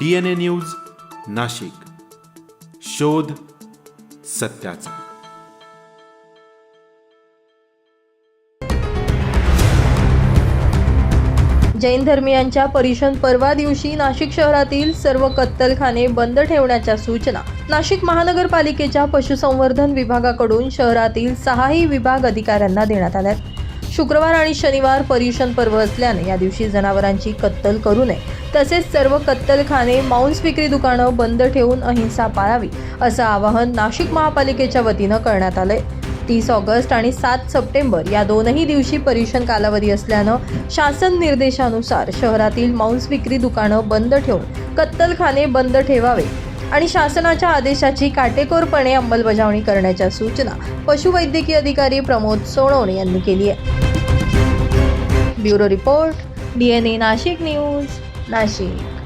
DNA news Nashik. शोध सत्याचा. जैन धर्मियांच्या परिषद परवा दिवशी नाशिक शहरातील सर्व कत्तलखाने बंद ठेवण्याच्या सूचना. नाशिक महानगरपालिकेच्या पशुसंवर्धन विभागाकडून शहरातील सहाही विभाग अधिकाऱ्यांना देण्यात आल्यात. शुक्रवार आणि शनिवार पर्युषण पर्व असल्याने या दिवशी जनावरांची कत्तल करू नये. तसेच सर्व कत्तलखाने मांस विक्री दुकानं बंद ठेवून अहिंसा पाळावी असं आवाहन नाशिक महापालिकेच्या वतीनं करण्यात आलंय. तीस ऑगस्ट आणि सात सप्टेंबर या दोनही दिवशी पर्युषण कालावधी असल्यानं शासन निर्देशानुसार शहरातील मांस विक्री दुकानं बंद ठेवून कत्तलखाने बंद ठेवावे आणि शासनाच्या आदेशाची काटेकोरपणे अंमलबजावणी करण्याच्या सूचना पशुवैद्यकीय अधिकारी प्रमोद सोनवणे यांनी केली आहे. Bureau report DNA Nashik news Nashik